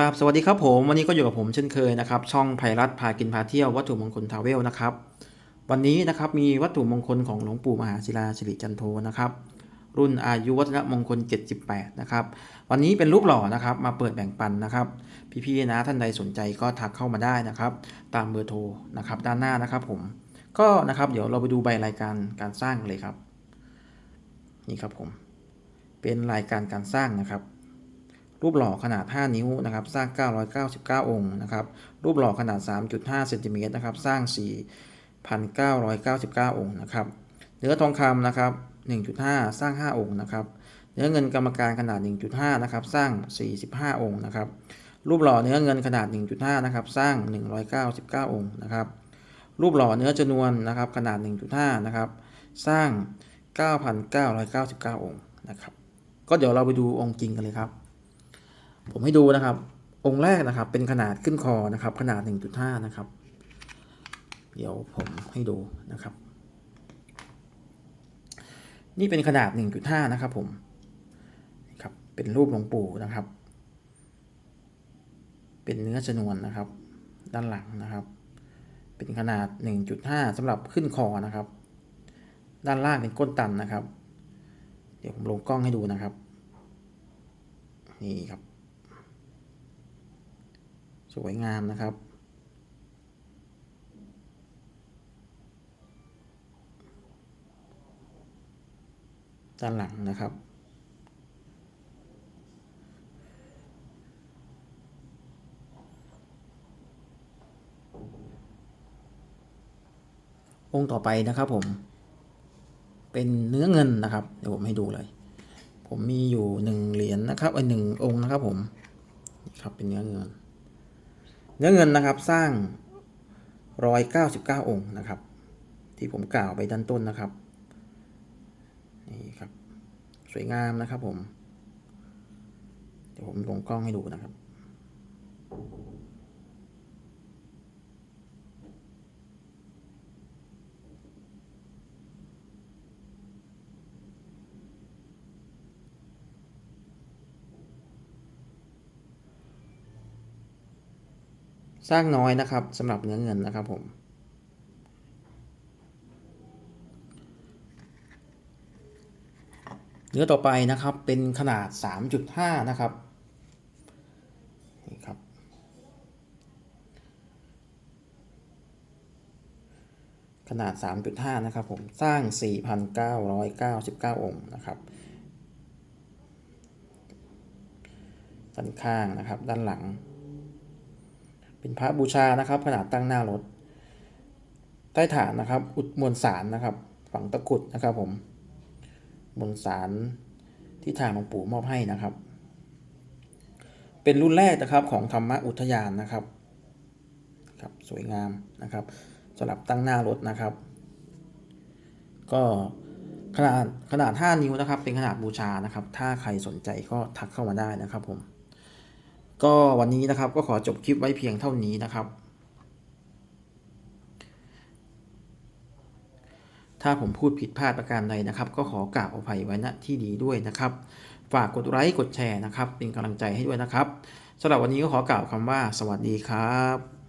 ครับสวัสดีครับผมวันนี้ก็อยู่กับผมเช่นเคยนะครับ ช่องไพรัตพากินพาเที่ยววัตถุมงคลทาเวลนะครับ วันนี้นะครับมีวัตถุมงคลของหลวงปู่มหาศิลาสิริจันโทนะครับ รุ่นอายุวัฒนมงคล 78 นะครับ วันนี้เป็นรูปหล่อนะครับมาเปิดแบ่งปันนะครับ พี่ๆนะท่านใดสนใจก็ทักเข้ามาได้นะครับ ตามเบอร์โทรนะครับด้านหน้านะครับผมก็นะครับเดี๋ยวเราไปดูใบรายการการสร้างเลยครับ นี่ครับผม เป็นรายการการสร้างนะครับ รูปหล่อขนาด 5 นิ้วนะครับสร้าง 999 องค์นะครับรูปหล่อขนาด 3.5เซนติเมตรนะครับสร้าง 4,999 องค์นะครับเนื้อทองคำนะครับ 1.5 สร้าง 5 องค์นะครับเนื้อเงินกรรมการขนาด 1.5 นะครับสร้าง 45 องค์นะครับรูปหล่อเนื้อเงินขนาด 1.5 นะครับสร้าง 199 องค์นะครับรูปหล่อเนื้อจนวนนะครับขนาด 1.5 นะครับสร้าง 9,999 องค์นะครับก็เดี๋ยวเราไปดูองค์จริงกันเลยครับ ผมให้ดูนะครับ องค์แรกนะครับ เป็นขนาดขึ้นคอนะครับ ขนาด 1.5 นะครับ เดี๋ยวผมให้ดูนะครับ นี่เป็นขนาด 1.5 นะครับ ผมครับเป็นรูปหลวงปู่นะครับ เป็นเนื้อชนวนนะครับ ด้านหลังนะครับ เป็นขนาด 1.5สำหรับขึ้นคอนะครับ ด้านล่างเป็นก้นตันนะครับ เดี๋ยวผมลงกล้องให้ดูนะครับ นี่ครับ สวยงามนะครับ ด้านหลังนะครับ องค์ต่อไปนะครับผม เป็นเนื้อเงินนะครับ เดี๋ยวผมให้ดูเลย ผมมีอยู่หนึ่งเหรียญนะครับไอหนึ่งองค์นะครับผมนี่ครับเป็นเนื้อเงิน เนื้อเงินนะครับสร้างร้อยเก้าสิบเก้าองค์นะครับ ที่ผมกล่าวไปด้านต้นนะครับนี่ครับ สวยงามนะครับผม เดี๋ยวผมลงกล้องให้ดูนะครับ สร้างน้อยนะครับสำหรับเนื้อเงินนะครับผมเนื้อต่อไปนะครับเป็นขนาด 3.5 นะครับนี่ครับ ขนาด 3.5 นะครับผมสร้าง 4,999 องค์นะครับด้านข้างนะครับด้านหลัง เป็นพระบูชานะครับ ขนาดตั้งหน้ารถ ใต้ฐานนะครับ อุดมวลสารนะครับ ฝังตะกุดนะครับผมมวลสารที่ทางหลวงปู่มอบให้นะครับ เป็นรุ่นแรกนะครับของธรรมอุทยานนะครับครับสวยงามนะครับสำหรับตั้งหน้ารถนะครับ ก็ขนาดขนาด 5 นิ้วนะครับ เป็นขนาดบูชานะครับ ถ้าใครสนใจก็ทักเข้ามาได้นะครับผม ก็วันนี้นะครับก็ขอจบคลิปไว้เพียงเท่านี้นะครับ ถ้าผมพูดผิดพลาดประการใดนะครับ ก็ขอกราบอภัยไว้ณที่ดีด้วยนะครับ ฝากกดไลค์กดแชร์นะครับ เป็นกำลังใจให้ด้วยนะครับสำหรับวันนี้ก็ขอกล่าวคำว่า สวัสดีครับ